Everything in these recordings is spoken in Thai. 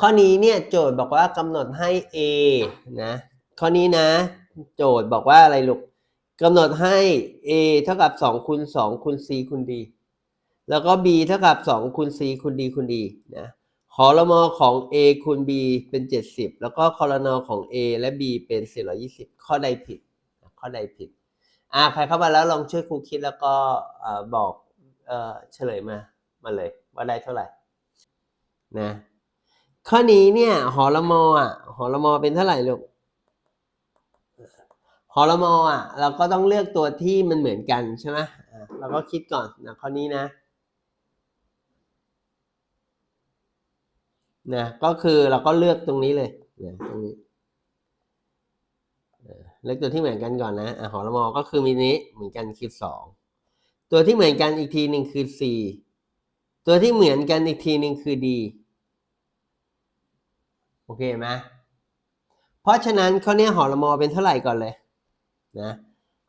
ข้อนี้เนี่ยโจทย์บอกว่ากำหนดให้ a นะข้อนี้นะ โจทย์บอกว่าอะไรลูกกำหนดให้ a เท่ากับ2คูณ2คูณ c คูณ d แล้วก็ b เท่ากับ2คูณ c คูณ d คูณ d นะหอลมอของ a คูณ b เป็น 70 แล้วก็คอลนอของ a และ b เป็น 420 ข้อใดผิด ข้อใดผิด อ่า ใครเข้ามาแล้วลองช่วยครูคิดแล้วก็อบอกเฉลยมา มาเลยว่าได้เท่าไหร่ นะ ข้อนี้เนี่ยหอละมออะหอละมอเป็นเท่าไหร่ลูกหอละมออะ เราก็ต้องเลือกตัวที่มันเหมือนกันใช่ไหมเราก็คิดก่อนนะข้อนี้นะนะก็คือเราก็เลือกตรงนี้เลยนะตรงนี้เลือกตัวที่เหมือนกันก่อนนะอหอละมอก็คือมีนี้เหมือนกันคือสองตัวที่เหมือนกันอีกทีหนึ่งคือ c ตัวที่เหมือนกันอีกทีหนึ่งคือ d อเคไหมเพราะฉะนั้นข้อเนี้ยหอละมอเป็นเท่าไหร่ก่อนเลยนะ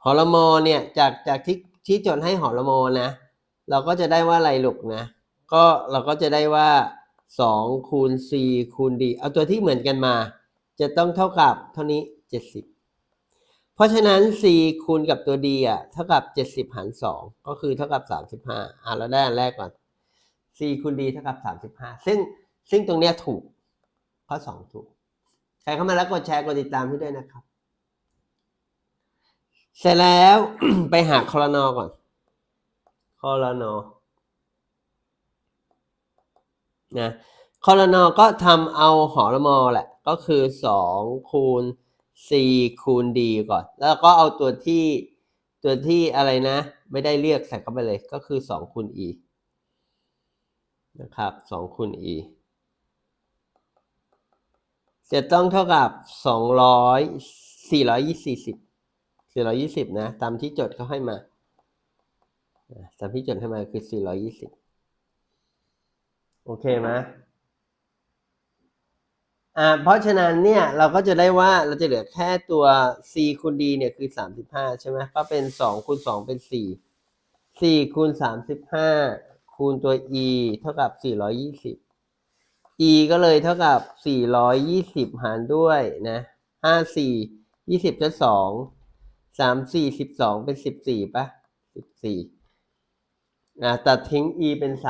หอละมอเนี่ยจากจากที่ที่จดให้หอละมอนะ เราก็จะได้ว่าอะไรลูกนะ ก็เราก็จะได้ว่า2คูณ c คูณ d เอาตัวที่เหมือนกันมา จะต้องเท่ากับเท่านี้ 70 เพราะฉะนั้น c คูณกับตัว d อะเท่ากับ 70 หาร 2 ก็คือเท่ากับ 35อะเราได้อันแรกก่อน c คูณ d เท่ากับ 35 ซึ่งซึ่งตรงเนี้ยถูก ข้อ2ถูก ใครเข้ามาแล้วกดแชร์กดติดตามให้ด้วยนะครับ เสร็จแล้วไปหาคอรนอก่อนคอรนอนะคอรนอก็ทำเอาหอละมอแหละ ก็คือสองคูณ c คูณ d ก่อน แล้วก็เอาตัวที่ตัวที่อะไรนะ ไม่ได้เรียกใส่เข้าไปเลย ก็คือสองคูณ e นะครับสองคูณ e จะต้องเท่ากับสองร้อยสี่ร้อยยี่สิบสี่ร้อยยี่สิบนะ ตามที่โจทย์เขาให้มาตามที่โจทย์ให้มาคือสี่ร้อยยี่สิบโอเคไหมอ่าเพราะฉะนั้นเนี่ยเราก็จะได้ว่าเราจะเหลือแค่ตัว c คูณ d เนี่ยคือสามสิบห้าใช่ไหมก็เป็นสองคูณสองเป็นสี่สี่คูณสามสิบห้าคูณตัว e เท่ากับสี่ร้อยยี่สิบ e ก็เลยเท่ากับ 420 หารด้วยนะ 5 4 20จะ2 3 4 12 เป็น 14ป่ะ14อะตัดทิ้ง e เป็น 3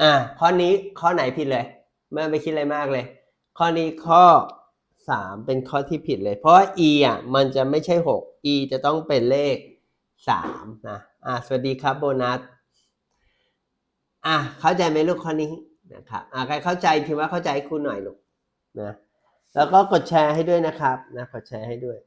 อะข้อนี้ข้อไหนผิดเลย ไม่ไปคิดอะไรมากเลย ข้อนี้ข้อ 3 เป็นข้อที่ผิดเลย เพราะว่า e อะมันจะไม่ใช่ 6 e จะต้องเป็นเลข 3 นะ อะสวัสดีครับโบนัส อะเข้าใจไหมลูกข้อนี้นะครับอะใครเข้าใจพิมพ์ว่าเข้าใจครูหน่อยลูกนะแล้วก็กดแชร์ให้ด้วยนะครับนะกดแชร์ให้ด้วย